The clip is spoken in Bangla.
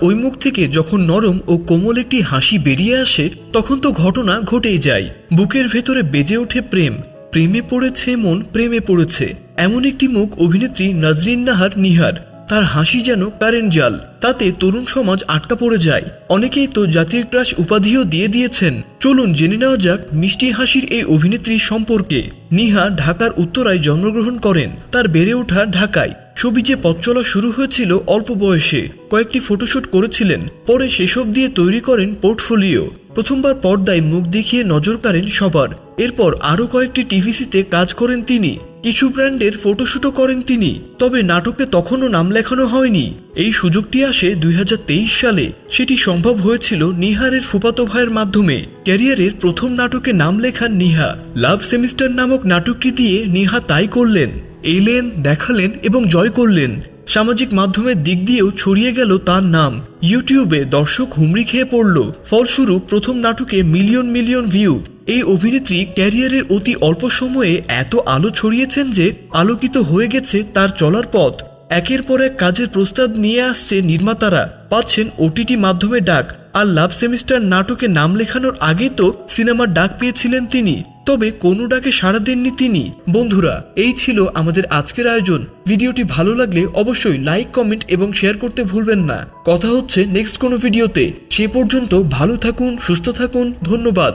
ওই মুখ থেকে যখন নরম ও কোমল একটি হাসি বেরিয়ে আসে, তখন তো ঘটনা ঘটেই যায়। বুকের ভেতরে বেজে ওঠে প্রেম। প্রেমে পড়েছে মন, প্রেমে পড়েছে। এমন একটি মুখ অভিনেত্রী নাজরিন নাহার নিহার। তার হাসি যেন প্যারেন্ট জাল। তাতে তরুণ সমাজ আটকা পড়ে যায়। অনেকেই তো জাতির ক্রাশ উপাধিও দিয়ে দিয়েছেন। চলুন জেনে নেওয়া যাক মিষ্টি হাসির এই অভিনেত্রী সম্পর্কে। নিহা ঢাকার উত্তরায় জন্মগ্রহণ করেন। তার বেড়ে ওঠা ঢাকায়। যে পথ চলা শুরু হয়েছিল অল্প বয়সে। কয়েকটি ফটোশ্যুট করেছিলেন, পরে সেসব দিয়ে তৈরি করেন পোর্টফোলিও। প্রথমবার পর্দায় মুখ দেখিয়ে নজর কাড়েন সবার। এরপর আরও কয়েকটি টিভিসিতে কাজ করেন তিনি। কিছু ব্র্যান্ডের ফটোশ্যুটও করেন তিনি। তবে নাটকে তখনও নাম লেখানো হয়নি। এই সুযোগটি আসে দুই হাজার তেইশ সালে। সেটি সম্ভব হয়েছিল নিহারের ফুপাতো ভাইয়ের মাধ্যমে। ক্যারিয়ারের প্রথম নাটকে নাম লেখান নিহা। লাভ সেমিস্টার নামক নাটকটি দিয়ে নিহা তাই করলেন। এলেন, দেখালেন এবং জয় করলেন। সামাজিক মাধ্যমের দিক দিয়েও ছড়িয়ে গেল তার নাম। ইউটিউবে দর্শক হুমড়ি খেয়ে পড়ল। ফলস্বরূপ প্রথম নাটকে মিলিয়ন মিলিয়ন ভিউ। এই অভিনেত্রী ক্যারিয়ারের অতি অল্প সময়ে এত আলো ছড়িয়েছেন যে আলোকিত হয়ে গেছে তার চলার পথ। একের পর এক কাজের প্রস্তাব নিয়ে আসছে নির্মাতারা। পাচ্ছেন ওটিটি মাধ্যমে ডাক। আর লাভ সেমিস্টার নাটকে নাম লেখানোর আগে তো সিনেমার ডাক পেয়েছিলেন তিনি। তবে কোনো ডাকে সাড়া দেননি তিনি। বন্ধুরা, এই ছিল আমাদের আজকের আয়োজন। ভিডিওটি ভালো লাগলে অবশ্যই লাইক, কমেন্ট এবং শেয়ার করতে ভুলবেন না। কথা হচ্ছে নেক্সট কোনো ভিডিওতে। সে পর্যন্ত ভালো থাকুন, সুস্থ থাকুন। ধন্যবাদ।